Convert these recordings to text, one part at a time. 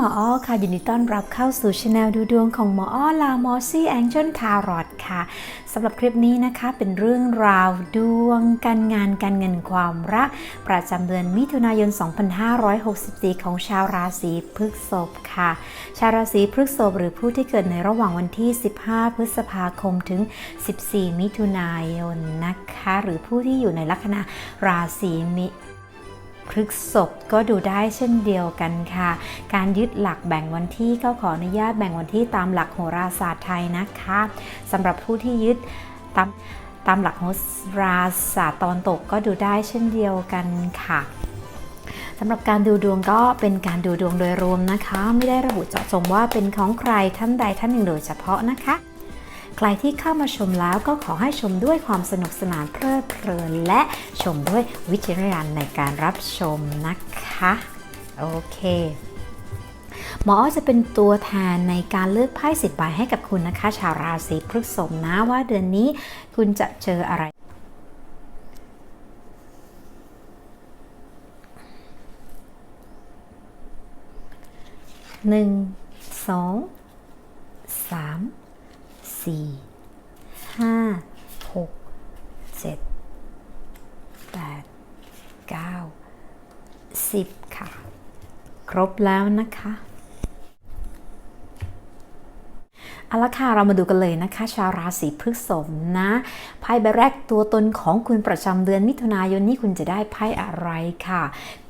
มออ้อค่ะยินดีต้อนรับเข้าสู่ช anel ดูดวงของหมออ้อลามอซี่แองเจิลทารอตค่ะสำหรับคลิปนี้นะคะเป็นเรื่องราวดวงการงานการเงินความรัก ประจำเดือนมิถุนายน 2564 ของชาวราศีพฤษภค่ะ ชาวราศีพฤษภหรือผู้ที่เกิดในระหว่างวันที่ 15 พฤษภาคมถึง 14 มิถุนายนนะคะ หรือผู้ที่อยู่ในลัคนาราศีมิ พฤกษบก็ดูได้เช่นเดียวกันค่ะ การยึดหลักแบ่งวันที่ก็ขออนุญาตแบ่งวันที่ตามหลักโหราศาสตร์ไทยนะคะสำหรับผู้ที่ยึดตามตามหลักโหราศาสตร์ตอนตกก็ดูได้เช่นเดียวกันค่ะสำหรับการดูดวงก็เป็นการดูดวงโดยรวมนะคะ ไม่ได้ระบุเจาะจงว่าเป็นของใครท่านใดท่านหนึ่งโดยเฉพาะนะคะ ใครที่เข้ามาชมแล้วก็ขอให้ชมด้วยความสนุกสนานเพลิดเพลิน และชมด้วยวิจารณญาณในการรับชมนะคะ โอเคหมออ้อจะเป็นตัวแทนในการเลือกไพ่สิบใบให้กับคุณนะคะ ชาวราศีพฤษภนะว่าเดือนนี้คุณจะเจออะไรหนึ่งสองสาม สี่ห้าหกเจ็ดแปดเก้าสิบค่ะ ครบแล้วนะคะเอาละค่ะ เรามาดูกันเลยนะคะ ชาวราศีพฤษภนะไพ่ใบแรกตัวตนของคุณประจำเดือนมิถุนายนนี้คุณจะได้ไพ่อะไรค่ะ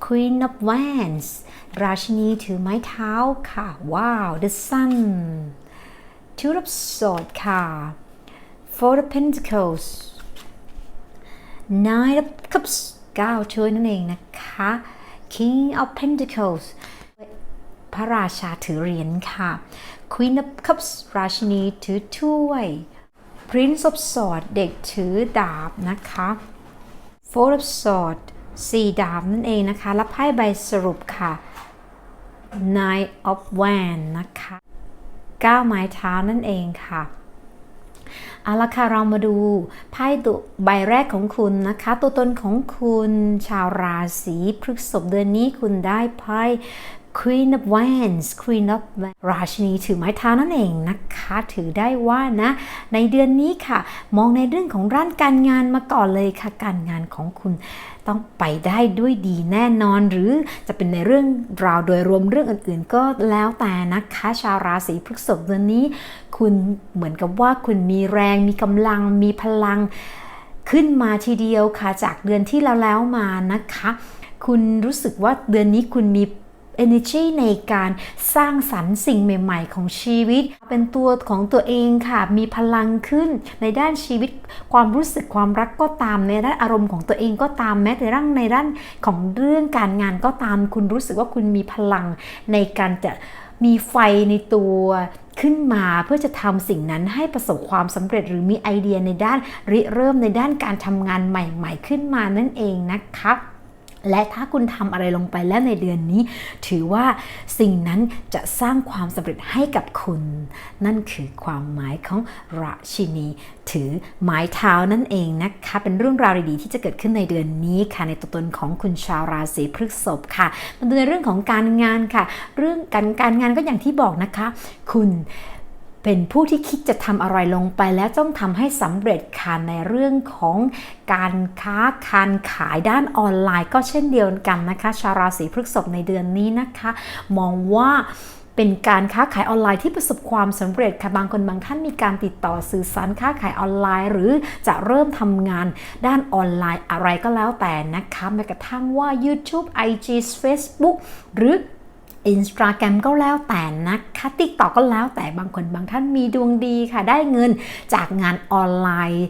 Queen of Wands ราชินีถือไม้เท้าค่ะ ว้าว The Sun Two of Swords ค่ะ Four of Pentacles Nine of Cups 9ถ้วยนั่นเองนะคะ King of Pentacles พระราชาถือเหรียญค่ะ Queen of Cups ราชินีถือถ้วย Prince of Swords เด็กถือดาบนะคะ Four of Swords สี่ดาบนั่นเองนะคะ และไพ่ใบสรุปค่ะ Nine of Wands นะคะ ก้าวไม้เท้านั่นเองค่ะเอาละค่ะเรามาดูไพ่ตัวใบแรกของคุณนะคะ ตัวตนของคุณชาวราศีพฤษภเดือนนี้คุณได้ไพ่ Queen of Wands Queen of Wands ราชินีถือไม้เท้านั่นเองนะคะ ถือได้ว่านะ ในเดือนนี้ค่ะ มองในเรื่องของร้านการงานมาก่อนเลยค่ะ การงานของคุณต้องไปได้ด้วยดีแน่นอน หรือจะเป็นในเรื่องราวโดยรวมเรื่องอื่นๆ ก็แล้วแต่นะคะ ชาวราศีพฤษภเดือนนี้ คุณเหมือนกับว่าคุณมีแรง มีกำลัง มีพลัง ขึ้นมาทีเดียวค่ะ จากเดือนที่แล้วแล้วมานะคะ คุณรู้สึกว่าเดือนนี้คุณมี energy ในการสร้างสรรค์สิ่งใหม่ ๆ ของชีวิต เป็นตัวของตัวเองค่ะ มีพลังขึ้นในด้านชีวิต ความรู้สึกความรักก็ตาม ในด้านอารมณ์ของตัวเองก็ตามแม้แต่ร่างในด้านของเรื่องการงานก็ตาม คุณรู้สึกว่าคุณมีพลังในการจะมีไฟในตัวขึ้นมาเพื่อจะทำสิ่งนั้นให้ประสบความสำเร็จหรือมีไอเดียในด้านริเริ่มในด้านการทำงานใหม่ ๆ ขึ้นมานั่นเองนะคะ และถ้าคุณทำอะไรลงไปแล้วในเดือนนี้ ถือว่าสิ่งนั้นจะสร้างความสำเร็จให้กับคุณ นั่นคือความหมายของราชินี ถือไม้เท้านั่นเองนะคะ เป็นเรื่องราวดีๆที่จะเกิดขึ้นในเดือนนี้ค่ะในตัวตนของคุณชาวราศีพฤษภค่ะมาดูในเรื่องของการงานค่ะ เรื่องการการงานก็อย่างที่บอกนะคะ คุณ เป็นผู้ที่คิดจะทำอะไรลงไปแล้วต้องทำให้สำเร็จค่ะในเรื่องของการค้าการขายด้านออนไลน์ ก็เช่นเดียวกันนะคะ ชาวราศีพฤษภในเดือนนี้นะคะ มองว่าเป็นการค้าขายออนไลน์ที่ประสบความสำเร็จค่ะบางคนบางท่านมีการติดต่อสื่อสารค้าขายออนไลน์ หรือจะเริ่มทำงานด้านออนไลน์อะไรก็แล้วแต่นะคะแม้กระทั่งว่า YouTube IG Facebook หรือ อินสตาแกรมก็แล้วแต่นะคะติ๊กต็อกก็แล้วแต่บางคนบางท่านมีดวงดีค่ะ ได้เงินจากงานออนไลน์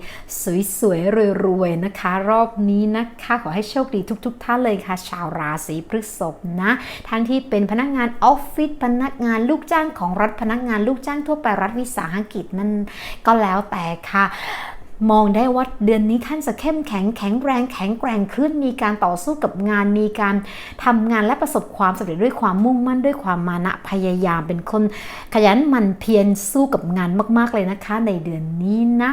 สวยๆ รวยๆ นะคะ รอบนี้นะคะ ขอให้โชคดีทุกๆท่านเลยค่ะ ชาวราศีพฤษภนะทั้งที่เป็นพนักงานออฟฟิศพนักงานลูกจ้างของรัฐพนักงานลูกจ้างทั่วไปรัฐวิสาหกิจนั่นก็แล้วแต่ค่ะ มองได้ว่าเดือนนี้ท่านจะเข้มแข็งแข็งแรงแข็งแกร่งขึ้น มีการต่อสู้กับงาน มีการทำงานและประสบความสำเร็จด้วยความมุ่งมั่นด้วยความมานะพยายามเป็นคนขยันหมั่นเพียรสู้กับงานมาก ๆเลยนะคะ ในเดือนนี้นะ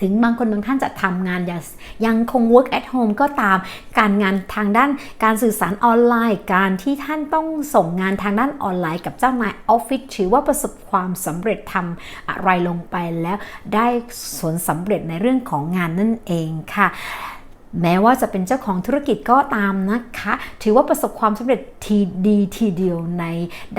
ถึงบางคนบางท่านจะทำงานยังยังคง work at home ก็ตาม การงานทางด้านการสื่อสารออนไลน์ การที่ท่านต้องส่งงานทางด้านออนไลน์กับเจ้านายออฟฟิศถือว่าประสบความสำเร็จทำอะไรลงไปแล้วได้ผลสำเร็จในเรื่องของงานนั่นเองค่ะแม้ว่าจะเป็นเจ้าของธุรกิจก็ตามนะคะ ถือว่าประสบความสำเร็จทีดีทีเดียวใน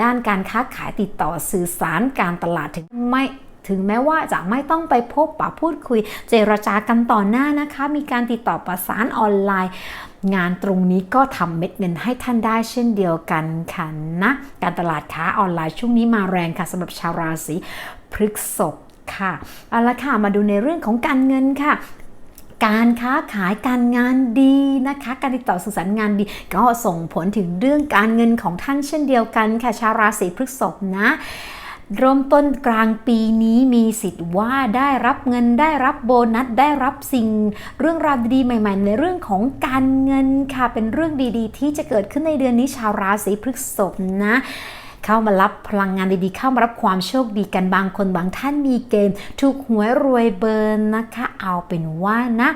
ด้านการค้าขายติดต่อสื่อสารการตลาดถึงไม่ ถึงแม้ว่าจะไม่ต้องไปพบปะพูดคุย เจรจากันต่อหน้านะคะ มีการติดต่อประสานออนไลน์ งานตรงนี้ก็ทำเม็ดเงินให้ท่านได้เช่นเดียวกันค่ะนะการตลาดค้าออนไลน์ช่วงนี้มาแรงค่ะสำหรับชาวราศีพฤษภค่ะเอาละค่ะมาดูในเรื่องของการเงินค่ะการค้าขายการงานดีนะคะ การติดต่อสื่อสารงานดี ก็ส่งผลถึงเรื่องการเงินของท่านเช่นเดียวกันค่ะชาวราศีพฤษภนะ เริ่มต้นกลางปีนี้มีสิทธิ์ว่าได้รับเงินได้รับโบนัสได้รับสิ่ง เรื่องราวดีๆใหม่ ๆ ในเรื่องของการเงินค่ะเป็นเรื่องดีๆ ที่จะเกิดขึ้นในเดือนนี้ชาวราศีพฤษภนะ เข้ามารับพลังงานดีๆ เข้ามารับความโชคดีกันบางคนบางท่านมีเกณฑ์ถูกหวยรวยเบิร์นนะคะ เอาเป็นว่านะ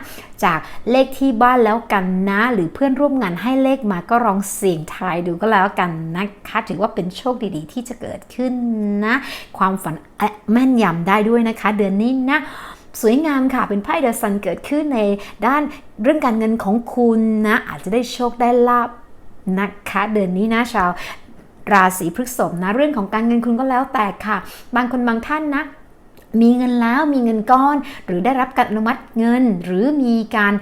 จากเลขที่บ้านแล้วกันนะ หรือเพื่อนร่วมงานให้เลขมาก็ลองเสี่ยงทายดูก็แล้วกันนะคะ ถือว่าเป็นโชคดีๆ ที่จะเกิดขึ้นนะ ความฝันแม่นยำได้ด้วยนะคะ เดือนนี้นะสวยงามค่ะ เป็นไพ่เดอะซันเกิดขึ้นในด้านเรื่องการเงินของคุณนะ อาจจะได้โชคได้ลาบนะคะ เดือนนี้นะชาว ราศีพฤษภนะเรื่องของการเงินคุณก็แล้วแต่ค่ะ บางคนบางท่านนะมีเงินแล้วมีเงินก้อน หรือได้รับการอนุมัติเงิน หรือมีการ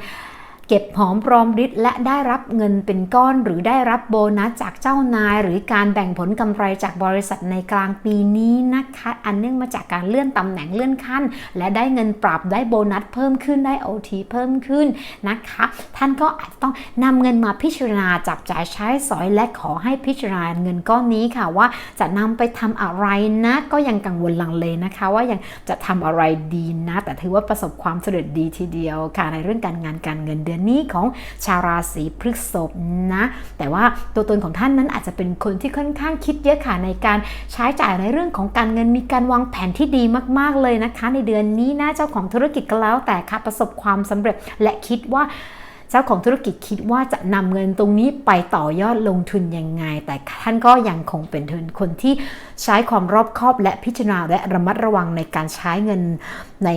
เก็บหอมรอมริดและได้รับเงินเป็นก้อนหรือได้รับโบนัสจากเจ้านาย หรือการแบ่งผลกำไรจากบริษัทในกลางปีนี้นะคะ อันเนื่องมาจากการเลื่อนตำแหน่งเลื่อนขั้น และได้เงินปรับได้โบนัสเพิ่มขึ้นได้ OT เพิ่มขึ้นนะคะ ท่านก็อาจต้องนำเงินมาพิจารณาจับจ่ายใช้สอยและขอให้พิจารณาเงินก้อนนี้ค่ะว่าจะนำไปทำอะไรนะ ก็ยังกังวลลังเลนะคะ ว่ายังจะทำอะไรดีนะ แต่ถือว่าประสบความสำเร็จดีทีเดียวค่ะในเรื่องการงานการเงินเดือนนี้ของชาวราศีพฤษภนะ แต่ว่าตัวตนของท่านนั้นอาจจะเป็นคนที่ค่อนข้างคิดเยอะค่ะในการใช้จ่ายในเรื่องของการเงินมีการวางแผนที่ดีมาก ๆเลยนะคะ ในเดือนนี้นะเจ้าของธุรกิจก็แล้วแต่ค่ะประสบความสำเร็จและคิดว่าเจ้าของธุรกิจคิดว่าจะนำเงินตรงนี้ไปต่อยอดลงทุนยังไง แต่ท่านก็ยังคงเป็นคนที่ใช้ความรอบคอบและพิจารณาและระมัดระวังในการใช้เงินใน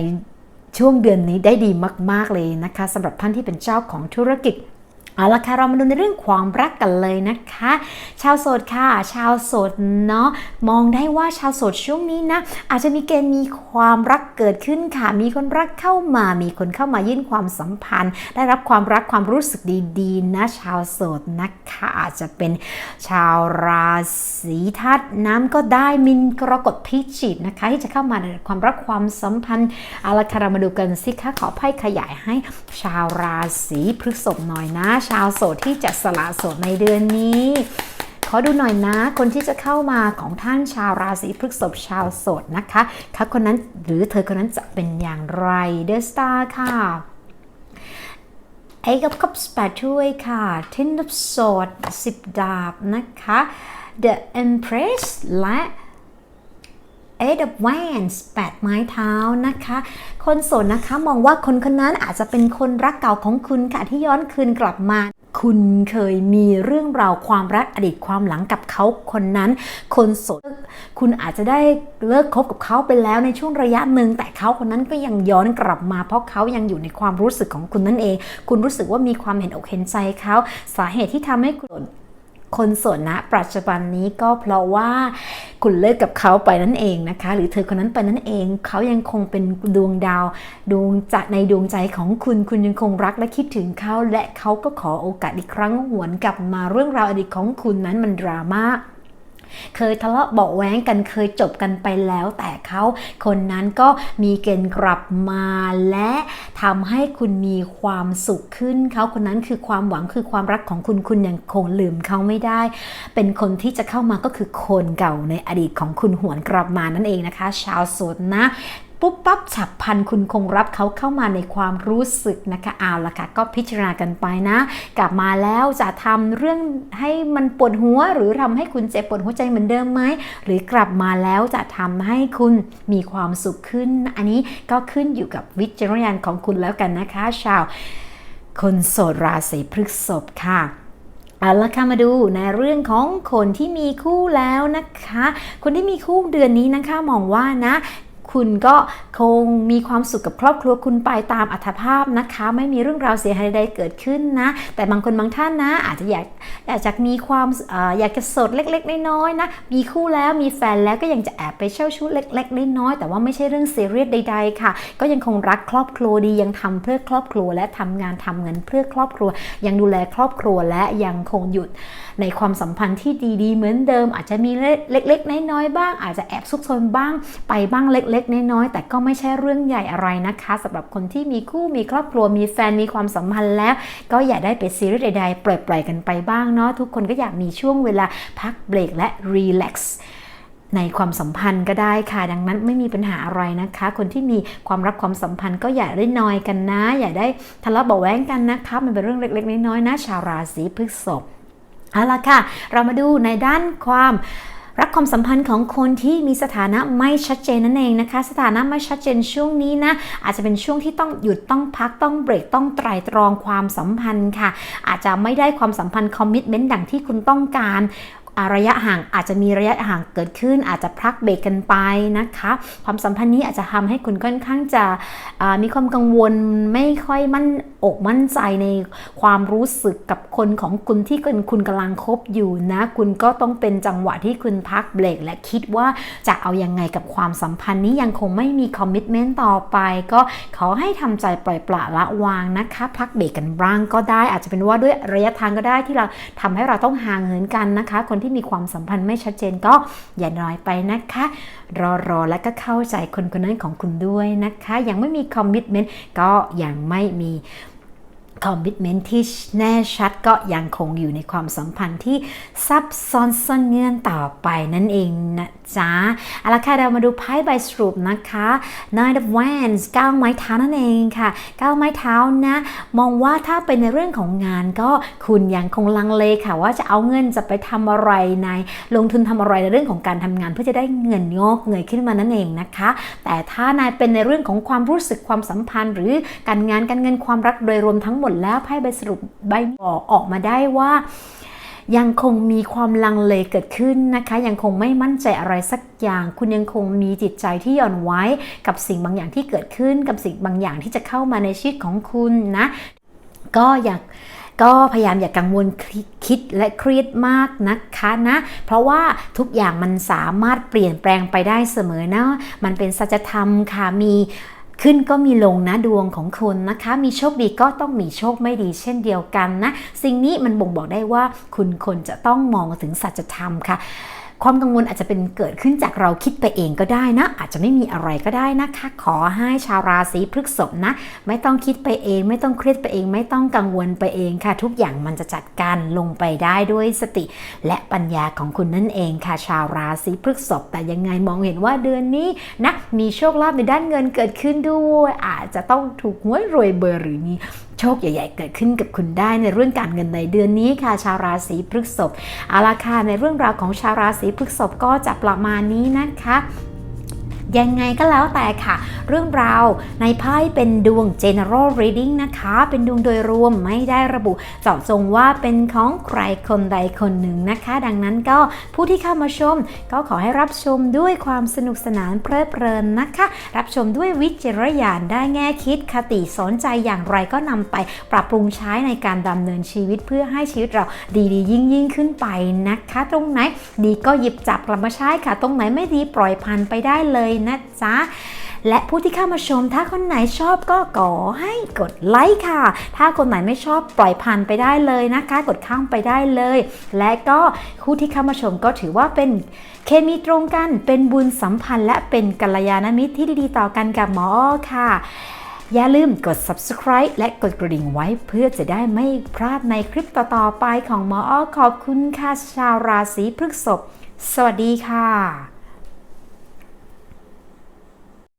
ช่วงเดือนนี้ได้ดีมาก ๆ เลยนะคะสำหรับท่านที่เป็นเจ้าของธุรกิจ เอาละค่ะเรามาดูในเรื่องความรักกันเลยนะคะ ชาวโสดค่ะ ชาวโสดเนาะมองได้ว่าชาวโสดช่วงนี้นะ อาจจะมีเกณฑ์มีความรักเกิดขึ้นค่ะ มีคนรักเข้ามา มีคนเข้ามายื่นความสัมพันธ์ ได้รับความรักความรู้สึกดีๆ นะ ชาวโสดนะคะอาจจะเป็นชาวราศีธาตุน้ำก็ได้มินกรกฎพิจิกนะคะ ที่จะเข้ามาในความรักความสัมพันธ์เอาละค่ะเรามาดูกันสิคะขอไพ่ขยายให้ชาวราศีพฤษภหน่อยนะชาวโสดที่จะสละโสดในเดือนนี้ ขอดูหน่อยนะ คนที่จะเข้ามาของท่านชาวราศีพฤษภชาวโสดนะคะเขาคนนั้นหรือเธอคนนั้นจะเป็นอย่างไรเดอะสตาร์ค่ะไอ้กับคับสแปดถ้วยค่ะเทนดับโสดสิบดาบนะคะ The Empress และ Eight of Wands แปดไม้เท้านะคะ คนโสดนะคะมองว่าคนคนนั้นอาจจะเป็นคนรักเก่าของคุณค่ะที่ย้อนคืนกลับมาคุณเคยมีเรื่องราวความรักอดีตความหลังกับเขาคนนั้น คนโสดคุณอาจจะได้เลิกคบกับเขาไปแล้วในช่วงระยะหนึ่งแต่เขาคนนั้นก็ยังย้อนกลับมา เพราะเขายังอยู่ในความรู้สึกของคุณนั่นเอง คุณรู้สึกว่ามีความเห็นอกเห็นใจเขาสาเหตุที่ทำให้คุณ คนโสดณปัจจุบันนี้ก็เพราะว่าคุณเลิกกับเขาไปนั่นเองนะคะ หรือเธอคนนั้นไปนั่นเอง เขายังคงเป็นดวงดาวดวงจะในดวงใจของคุณคุณยังคงรักและคิดถึงเขาและเขาก็ขอโอกาสอีกครั้งหวนกลับมาเรื่องราวอดีตของคุณนั้นมันดราม่า เคยทะเลาะเบาะแว้งกันเคยจบกันไปแล้วแต่เขาคนนั้นก็มีเกณฑ์กลับมาและทำให้คุณมีความสุขขึ้นเขาคนนั้นคือความหวังคือความรักของคุณคุณยังคงลืมเขาไม่ได้ เป็นคนที่จะเข้ามาก็คือคนเก่าในอดีตของคุณหวนกลับมานั่นเองนะคะ ชาวโสดนะ ปุ๊บปั๊บฉับพันคุณคงรับเขาเข้ามาในความรู้สึกนะคะเอาละค่ะ ก็พิจารณากันไปนะ กลับมาแล้วจะทำเรื่องให้มันปวดหัว หรือทำให้คุณเจ็บปวดหัวใจเหมือนเดิมไหมหรือกลับมาแล้วจะทำให้คุณมีความสุขขึ้น อันนี้ก็ขึ้นอยู่กับวิจารณญาณของคุณแล้วกันนะคะ ชาว คนโสดราศีพฤษภค่ะเอาละค่ะมาดูในเรื่องของคนที่มีคู่แล้วนะคะ คนที่มีคู่เดือนนี้นะคะมองว่านะ คุณก็คงมีความสุขกับครอบครัวคุณไปตามอัธภาพนะคะ ไม่มีเรื่องราวเสียหายใดเกิดขึ้นนะ แต่บางคนบางท่านนะ อาจจะอยากอยากจะมีความออยากจะสดเล็ก ๆ น้อยๆนะมีคู่แล้วมีแฟนแล้วก็ยังจะแอบไปเช่าชุดเล็ก ๆ น้อยๆแต่ว่าไม่ใช่เรื่องเซีเรียสใด ๆ ค่ะ ก็ยังคงรักครอบครัวดียังทำเพื่อครอบครัวและทำงานทำเงินเพื่อครอบครัว ยังดูแลครอบครัวและยังคงหยุดในความสัมพันธ์ที่ดีๆ เหมือนเดิม อาจจะมีเล็กๆ น้อยๆ บ้าง อาจจะแอบซุกซนบ้าง ไปบ้างเล็กๆ น้อยๆ แต่ก็ไม่ใช่เรื่องใหญ่อะไรนะคะสำหรับคนที่มีคู่มีครอบครัวมีแฟนมีความสัมพันธ์แล้ว ก็อย่าได้ไปซีเรียสใดๆปล่อยๆกันไปบ้างเนาะทุกคนก็อยากมีช่วงเวลาพักเบรกและรีแลกซ์ในความสัมพันธ์ก็ได้ค่ะ ดังนั้นไม่มีปัญหาอะไรนะคะ คนที่มีความรักความสัมพันธ์ก็อย่าได้นอยกันนะ อย่าได้ทะเลาะเบาะแว้งกันนะคะ มันเป็นเรื่องเล็กๆน้อยๆนะชาวราศีพฤษภ เอาละค่ะ เรามาดูในด้านความรักความสัมพันธ์ของคนที่มีสถานะไม่ชัดเจนนั่นเองนะคะ สถานะไม่ชัดเจนช่วงนี้นะอาจจะเป็นช่วงที่ต้องหยุดต้องพักต้องเบรกต้องไตรตรองความสัมพันธ์ค่ะ อาจจะไม่ได้ความสัมพันธ์คอมมิชเมนต์ดังที่คุณต้องการ ระยะห่างอาจจะมีระยะห่างเกิดขึ้น อาจจะพักเบรกกันไปนะคะ ความสัมพันธ์นี้อาจจะทำให้คุณค่อนข้างจะมีความกังวลไม่ค่อยมั่นอกมั่นใจในความรู้สึกกับคนของคุณที่คุณคุณกำลังคบอยู่นะ คุณก็ต้องเป็นจังหวะที่คุณพักเบรกและคิดว่าจะเอายังไงกับความสัมพันธ์นี้ยังคงไม่มีคอมมิชเมนต์ต่อไป ก็ขอให้ทำใจปล่อยปละละวางนะคะพักเบรกกันบ้างก็ได้ อาจจะเป็นว่าด้วยระยะทางก็ได้ที่เราทำให้เราต้องห่างเหินกันนะคะ คนที่มีความสัมพันธ์ไม่ชัดเจนก็อย่าน้อยไปนะคะ รอรอและก็เข้าใจคนคนนั้นของคุณด้วยนะคะ ยังไม่มีคอมมิชเมนต์ก็ยังไม่มี คอมมิชเมนต์ที่แน่ชัดก็ยังคงอยู่ในความสัมพันธ์ที่ซับซ้อนซ่อนเงื่อนต่อไปนั่นเองนะจ๊ะเอาละค่ะเรามาดูไพ่ใบสรุปนะคะ Nine of Wands ก้าวไม้เท้านั่นเองค่ะก้าวไม้เท้านะ มองว่าถ้าเป็นในเรื่องของงานก็คุณยังคงลังเลค่ะว่าจะเอาเงินจะไปทำอะไรใน ลงทุนทำอะไรในเรื่องของการทำงาน เพื่อจะได้เงินงอกเงยขึ้นมานั่นเองนะคะ แต่ถ้านายเป็นในเรื่องของความรู้สึกความสัมพันธ์ หรือการงานการเงินความรักโดยรวมทั้งหมดแล้วไพ่ใบสรุปใบบอกออกมาได้ว่า ยังคงมีความลังเลเกิดขึ้นนะคะ ยังคงไม่มั่นใจอะไรสักอย่าง คุณยังคงมีจิตใจที่หย่อนไว้กับสิ่งบางอย่างที่เกิดขึ้น กับสิ่งบางอย่างที่จะเข้ามาในชีวิตของคุณนะ ก็อยากก็พยายามอย่ากกังวลคิดและเครียดมากนะคะนะ เพราะว่าทุกอย่างมันสามารถเปลี่ยนแปลงไปได้เสมอนะ มันเป็นสัจธรรมค่ะมี ขึ้นก็มีลงนะดวงของคนนะคะ มีโชคดีก็ต้องมีโชคไม่ดีเช่นเดียวกันนะ สิ่งนี้มันบ่งบอกได้ว่าคุณคนจะต้องมองถึงสัจธรรมค่ะ ความกังวลอาจจะเป็นเกิดขึ้นจากเราคิดไปเองก็ได้นะ อาจจะไม่มีอะไรก็ได้นะคะ ขอให้ชาวราศีพฤษภนะ ไม่ต้องคิดไปเอง ไม่ต้องเครียดไปเอง ไม่ต้องกังวลไปเองค่ะ ทุกอย่างมันจะจัดการลงไปได้ด้วยสติ และปัญญาของคุณนั่นเองค่ะ ชาวราศีพฤษภแต่ยังไงมองเห็นว่าเดือนนี้นะมีโชคลาภในด้านเงินเกิดขึ้นด้วย อาจจะต้องถูกหวยรวยเบอร์หรือมี โชคใหญ่ ๆ เกิดขึ้นกับคุณได้ในเรื่องการเงินในเดือนนี้ค่ะชาวราศีพฤษภอาราคาในเรื่องราวของชาวราศีพฤษภก็จะประมาณนี้นะคะ ยังไงก็แล้วแต่ค่ะ เรื่องราวในไพ่เป็นดวง general reading นะคะ เป็นดวงโดยรวมไม่ได้ระบุเจาะจงว่าเป็นของใครคนใดคนหนึ่งนะคะ ดังนั้นก็ผู้ที่เข้ามาชม ก็ขอให้รับชมด้วยความสนุกสนานเพลิดเพลินนะคะ รับชมด้วยวิจารณญาณได้แง่คิดคติสนใจอย่างไรก็นำไปปรับปรุงใช้ในการดำเนินชีวิตเพื่อให้ชีวิตเราดีๆ ยิ่งยิ่งขึ้นไปนะคะ ตรงไหนดีก็หยิบจับกลับมาใช้ค่ะ ตรงไหนไม่ดีปล่อยผ่านไปได้เลยนะจ๊ะและผู้ที่เข้ามาชมถ้าคนไหนชอบก็ขอให้กดไลค์ค่ะ ถ้าคนไหนไม่ชอบปล่อยผ่านไปได้เลยนะคะ กดข้ามไปได้เลย และก็ผู้ที่เข้ามาชมก็ถือว่าเป็นเคมีตรงกัน เป็นบุญสัมพันธ์ และเป็นกัลยาณมิตรที่ดีๆต่อกันกับหมออ้อค่ะ อย่าลืมกด subscribe และกดกระดิ่งไว้เพื่อจะได้ไม่พลาดในคลิปต่อๆไปของหมออ้อขอบคุณค่ะชาวราศีพฤษภสวัสดีค่ะ